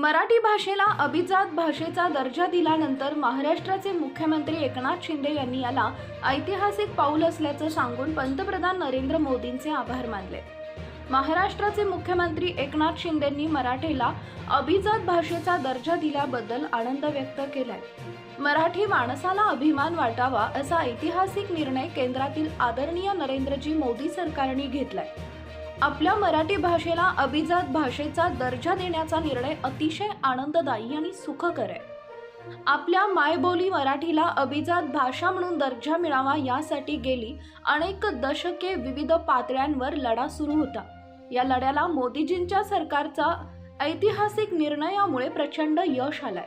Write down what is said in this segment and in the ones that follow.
मराठी भाषेला अभिजात भाषेचा दर्जा दिल्यानंतर महाराष्ट्राचे मुख्यमंत्री एकनाथ शिंदे यांनी याला ऐतिहासिक पाऊल असल्याचं सांगून पंतप्रधान नरेंद्र मोदींचे आभार मानले. महाराष्ट्राचे मुख्यमंत्री एकनाथ शिंदेंनी मराठीला अभिजात भाषेचा दर्जा दिल्याबद्दल आनंद व्यक्त केलाय. मराठी माणसाला अभिमान वाटावा असा ऐतिहासिक निर्णय केंद्रातील आदरणीय नरेंद्रजी मोदी सरकारने घेतलाय. आपल्या मराठी भाषेला अभिजात भाषेचा दर्जा देण्याचा निर्णय अतिशय आनंददायी आणि सुखकर आहे. आपल्या मायबोली मराठीला अभिजात भाषा म्हणून दर्जा मिळावा यासाठी गेली अनेक दशके विविध पातळ्यांवर लढा सुरू होता. या लढ्याला मोदीजींच्या सरकारचा ऐतिहासिक निर्णयामुळे प्रचंड यश आलंय.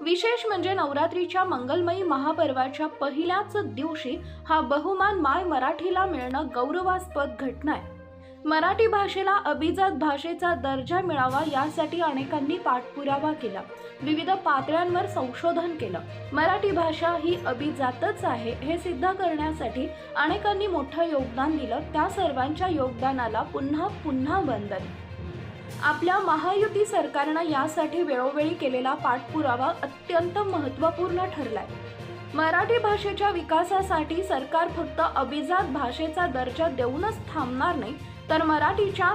विशेष म्हणजे नवरात्रीच्या मंगलमयी महापर्वाच्या पहिल्याच दिवशी हा बहुमान माय मराठीला मिळणं गौरवास्पद घटना आहे. मराठी भाषेला अभिजात भाषेचा दर्जा मिळावा यासाठी अनेकांनी पाठपुरावा केला. विविध पातळ्यांवर संशोधन केलं. मराठी भाषा ही अभिजातच आहे हे सिद्ध करण्यासाठी अनेकांनी मोठं योगदान दिलं. त्या सर्वांच्या योगदानाला पुन्हा पुन्हा वंदन. आपल्या महायुती सरकारनं यासाठी वेळोवेळी केलेला पाठपुरावा अत्यंत महत्त्वपूर्ण ठरलाय. मराठी भाषेच्या विकासासाठी सरकार फक्त अभिजात भाषेचा दर्जा देऊनच थांबणार नाही तर मराठीच्या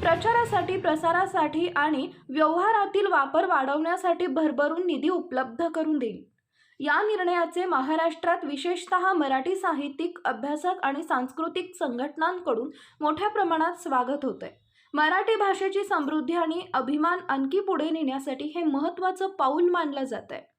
प्रचारासाठी प्रसारासाठी आणि व्यवहारातील वापर वाढवण्यासाठी भरभरून निधी उपलब्ध करून देईल. या निर्णयाचे महाराष्ट्रात विशेषतः मराठी साहित्यिक अभ्यासक आणि सांस्कृतिक संघटनांकडून मोठ्या प्रमाणात स्वागत होत आहे मराठी भाषेची समृद्धी आणि अभिमान आणखी पुढे नेण्यासाठी हे महत्त्वाचं पाऊल मानलं जात आहे